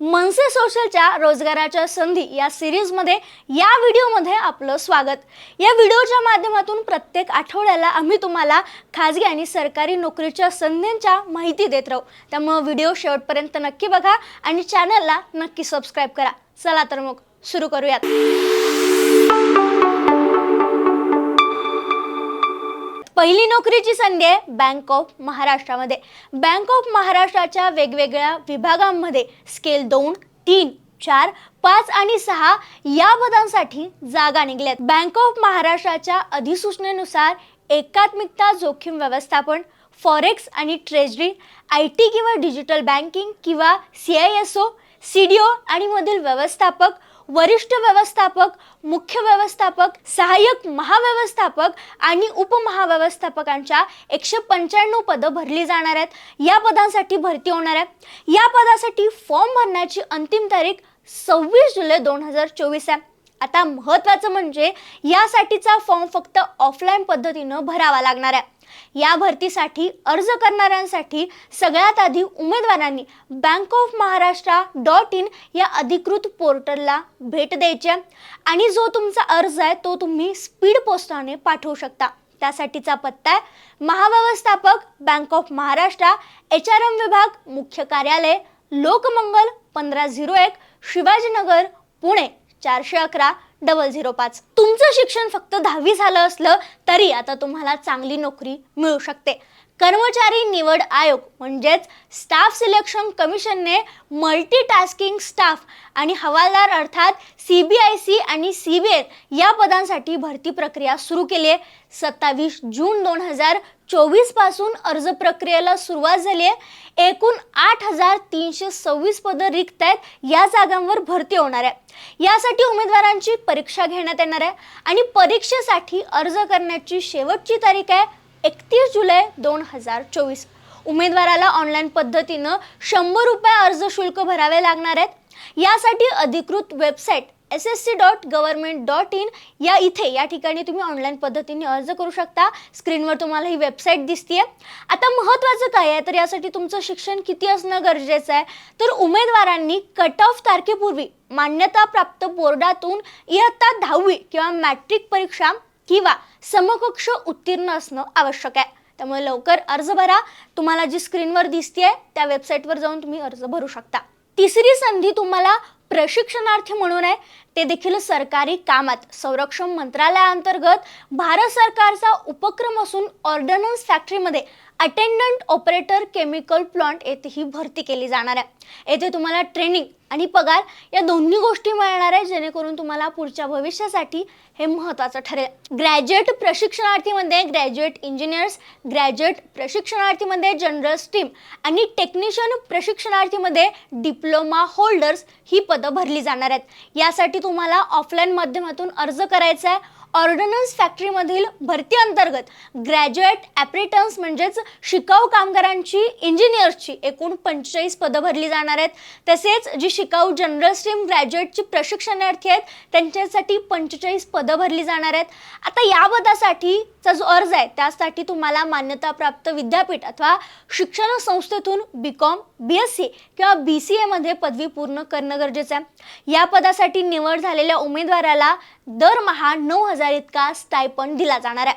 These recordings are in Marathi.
मनसे सोशलच्या रोजगाराच्या संधी या सिरीजमध्ये या व्हिडिओमध्ये आपलं स्वागत. या व्हिडिओच्या माध्यमातून प्रत्येक आठवड्याला आम्ही तुम्हाला खाजगी आणि सरकारी नोकरीच्या संधींच्या माहिती देत राहू. त्यामुळं व्हिडिओ शेवटपर्यंत नक्की बघा आणि चॅनलला नक्की सबस्क्राईब करा. चला तर मग सुरू करूयात. पहिली नोकरीची संधी आहे बँक ऑफ महाराष्ट्रामध्ये बँक ऑफ महाराष्ट्राच्या वेगवेगळ्या विभागांमध्ये स्केल दोन तीन चार पाच आणि सहा या पदांसाठी जागा निघल्यात बँक ऑफ महाराष्ट्राच्या अधिसूचनेनुसार एकात्मिकता जोखीम व्यवस्थापन फॉरेक्स आणि ट्रेजरी आय टी किंवा डिजिटल बँकिंग किंवा C I S O C D O आणि मधील व्यवस्थापक वरिष्ठ व्यवस्थापक मुख्य व्यवस्थापक सहाय्यक महाव्यवस्थापक आणि उपमहाव्यवस्थापकांच्या एकशे पंच्याण्णव पदं भरली जाणार आहेत. या पदांसाठी भरती होणार आहे या पदासाठी फॉर्म भरण्याची अंतिम तारीख सव्वीस जुलै दोन हजार चोवीस आहे. आता महत्त्वाचं म्हणजे यासाठीचा फॉर्म फक्त ऑफलाईन पद्धतीनं भरावा लागणार आहे. या भरतीसाठी अर्ज करणाऱ्यांसाठी सगळ्यात आधी उमेदवारांनी bank of Maharashtra dot in या अधिकृत पोर्टलला भेट द्यायची आणि जो तुमचा अर्ज आहे तो तुम्ही स्पीड पोस्टाने पाठवू शकता. त्यासाठीचा पत्ता आहे महाव्यवस्थापक bank of Maharashtra H R M विभाग मुख्य कार्यालय लोकमंगल पंधरा झिरो एक शिवाजीनगर पुणे. चारशे अकरा डबल झिरो पाच. तुमचं शिक्षण फक्त दहावी झालं असलं तरी आता तुम्हाला चांगली नोकरी मिळू शकते. कर्मचारी निवड आयोग म्हणजेच स्टाफ सिलेक्शन कमिशनने मल्टीटास्किंग स्टाफ आणि हवालदार अर्थात सी बी आय सी आणि सी बी एस या पदांसाठी भरती प्रक्रिया सुरू केली आहे. सत्तावीस जून दोन हजार चोवीसपासून अर्ज प्रक्रियेला सुरुवात झाली आहे. एकूण आठ हजार तीनशे सव्वीस पदं रिक्त आहेत. या जागांवर भरती होणार आहे. यासाठी उमेदवारांची परीक्षा घेण्यात येणार आहे. आणि परीक्षेसाठी अर्ज करण्याची शेवटची तारीख आहे एकतीस जुलै दोन हजार चोवीस. उमेदवाराला ऑनलाईन पद्धतीनं शंभर रुपये अर्ज शुल्क भरावे लागणार आहेत. यासाठी अधिकृत website S S C dot government dot in या इथे या ठिकाणी तुम्ही ऑनलाईन पद्धतीने अर्ज करू शकता. स्क्रीनवर तुम्हाला ही वेबसाईट दिसतीये. आता महत्त्वाचं काय आहे? तर यासाठी तुमचं शिक्षण किती असणं गरजेचं आहे? तर उमेदवारांनी कट ऑफ तारखेपूर्वी मान्यताप्राप्त बोर्डातून इयत्ता दहावी किंवा मॅट्रिक परीक्षा किंवा समकक्ष उत्तीर्ण असणं आवश्यक आहे. त्यामुळे लवकर अर्ज भरा. तुम्हाला जी स्क्रीनवर दिसतेय त्या वेबसाईटवर जाऊन तुम्ही अर्ज भरू शकता. तिसरी संधी तुम्हाला प्रशिक्षणार्थी म्हणून आहे. ते देखील सरकारी कामात. संरक्षण मंत्रालयाअंतर्गत भारत सरकारचा उपक्रम असून ऑर्डनन्स फॅक्टरीमध्ये अटेंडंट ऑपरेटर केमिकल प्लांट येथे ही भरती केली जाणार आहे. येथे तुम्हाला ट्रेनिंग आणि पगार या दोन्ही गोष्टी मिळणार आहे जेणेकरून तुम्हाला पुढच्या भविष्यासाठी हे महत्त्वाचं ठरेल. ग्रॅज्युएट प्रशिक्षणार्थीमध्ये ग्रॅज्युएट इंजिनियर्स ग्रॅज्युएट प्रशिक्षणार्थीमध्ये जनरल स्टीम आणि टेक्निशियन प्रशिक्षणार्थीमध्ये डिप्लोमा होल्डर्स ही पदं भरली जाणार आहेत. यासाठी तुम्हाला ऑफलाईन माध्यमातून अर्ज करायचा आहे ऑर्डनन्स फॅक्टरीमधील भरती अंतर्गत ग्रॅज्युएट ॲप्रिटन्स म्हणजेच शिकाऊ कामगारांची इंजिनियर्सची एकूण पंचेचाळीस पदं भरली जाणार आहेत. तसेच जी शिकाऊ जनरल स्ट्रीम ग्रॅज्युएटची प्रशिक्षणार्थी आहेत त्यांच्यासाठी पंचेचाळीस पदं भरली जाणार आहेत. आता या पदासाठीचा जो अर्ज आहे त्यासाठी तुम्हाला मान्यताप्राप्त विद्यापीठ अथवा शिक्षण संस्थेतून B com B S C किंवा बी सी एमध्ये पदवी पूर्ण करणं गरजेचं आहे. या पदासाठी निवड झालेल्या उमेदवाराला दरमहा नऊ हजार इतका स्टायपन दिला जाणार आहे.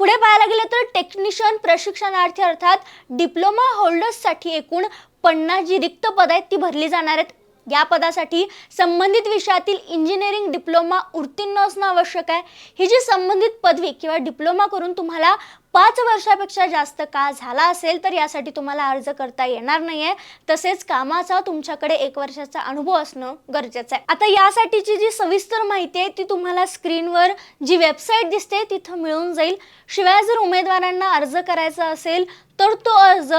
पुढे पाहायला गेलं तर टेक्निशियन प्रशिक्षणार्थी अर्थात डिप्लोमा होल्डर्ससाठी एकूण पन्नास जी रिक्त पद आहेत ती भरली जाणार आहेत. या पदासाठी संबंधित विषयातील इंजिनिअरिंग डिप्लोमा उत्तीर्ण असणं आवश्यक आहे. ही जी संबंधित पदवी किंवा डिप्लोमा करून तुम्हाला पाच वर्षापेक्षा जास्त काळ झाला असेल तर यासाठी तुम्हाला अर्ज करता येणार नाहीये. तसेच कामाचा तुमच्याकडे एक वर्षाचा अनुभव असणं गरजेचं आहे. आता यासाठीची जी सविस्तर माहिती आहे ती तुम्हाला स्क्रीनवर जी वेबसाईट दिसते तिथं मिळून जाईल. शिवाय जर उमेदवारांना अर्ज करायचा असेल तर तो अर्ज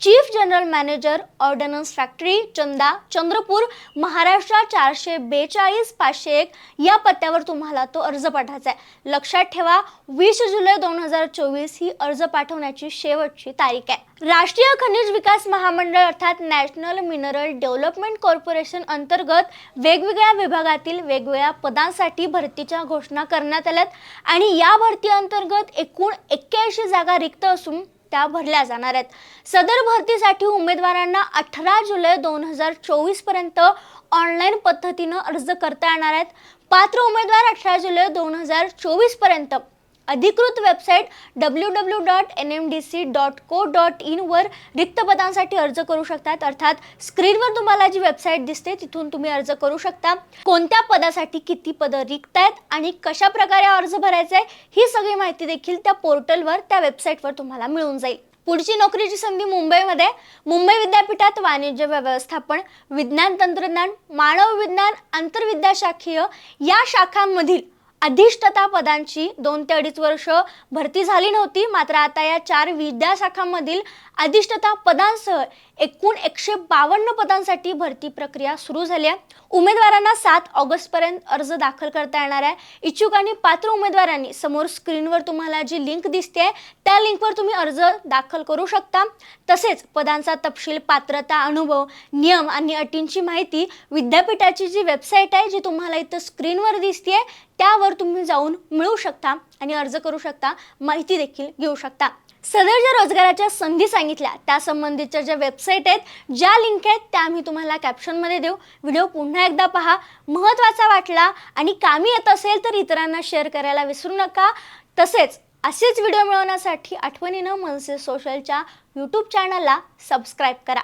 chief general manager ordnance factory Chanda Chandrapur Maharashtra चारशे बेचाळीस पाचशे एक. या पत्त्यावर तुम्हाला तो अर्ज पाठवायचा आहे. लक्षात ठेवा वीस जुलै दोन हजार चोवीस ही अर्ज पाठवण्याची शेवटची तारीख आहे. राष्ट्रीय खनिज विकास महामंडळ अर्थात नॅशनल मिनरल डेव्हलपमेंट कॉर्पोरेशन अंतर्गत वेगवेगळ्या विभागातील वेगवेगळ्या पदांसाठी भरतीच्या घोषणा करण्यात आल्यात. आणि या भरती अंतर्गत एकूण एक्क्याऐंशी जागा रिक्त असून त्या भरल्या जाणार आहेत. सदर भरतीसाठी उमेदवारांना अठरा जुलै दोन हजार चोवीसपर्यंत ऑनलाईन पद्धतीनं अर्ज करता येणार आहेत. पात्र उमेदवार अठरा जुलै दोन हजार चोवीसपर्यंत. अधिकृत website W W dot N M D C dot co dot इनवर रिक्त पदांसाठी अर्ज करू शकतात. अर्थात स्क्रीनवर तुम्हाला जी वेबसाईट दिसते तिथून तुम्ही अर्ज करू शकता. कोणत्या पदासाठी किती पदं रिक्त आहेत आणि कशा प्रकारे अर्ज भरायचा आहे ही सगळी माहिती देखील त्या पोर्टलवर त्या वेबसाईटवर तुम्हाला मिळून जाईल. पुढची नोकरीची संधी मुंबईमध्ये. मुंबई विद्यापीठात वाणिज्य व्यवस्थापन विज्ञान तंत्रज्ञान मानव विज्ञान आंतरविद्याशाखीय या शाखांमधील अधिष्ठता पदांची दोन ते अडीच वर्ष भरती झाली नव्हती. मात्र आता या चार विद्याशाखांमधील अधिष्ठता पदांसह एकूण एकशे बावन्न पदांसाठी भरती प्रक्रिया सुरू झाली आहे. उमेदवारांना सात ऑगस्टपर्यंत अर्ज दाखल करता येणार आहे. इच्छुक आणि पात्र उमेदवारांनी समोर स्क्रीनवर तुम्हाला जी लिंक दिसते त्या लिंकवर तुम्ही अर्ज दाखल करू शकता. तसेच पदांचा तपशील पात्रता अनुभव नियम आणि अटींची माहिती विद्यापीठाची जी वेबसाईट आहे जी तुम्हाला इथं स्क्रीनवर दिसते त्यावर तुम्ही जाऊन मिळवू शकता आणि अर्ज करू शकता. माहिती देखील घेऊ शकता. सदर ज्या रोजगाराच्या संधी सांगितल्या त्यासंबंधीच्या ज्या वेबसाईट आहेत ज्या लिंक आहेत त्या मी तुम्हाला कॅप्शनमध्ये देऊ. व्हिडिओ पुन्हा एकदा पहा. महत्त्वाचा वाटला आणि कामी येत असेल तर इतरांना शेअर करायला विसरू नका. तसेच असेच व्हिडिओ मिळवण्यासाठी आठवणीनं मनसे सोशलच्या यूट्यूब चॅनलला सबस्क्राईब करा.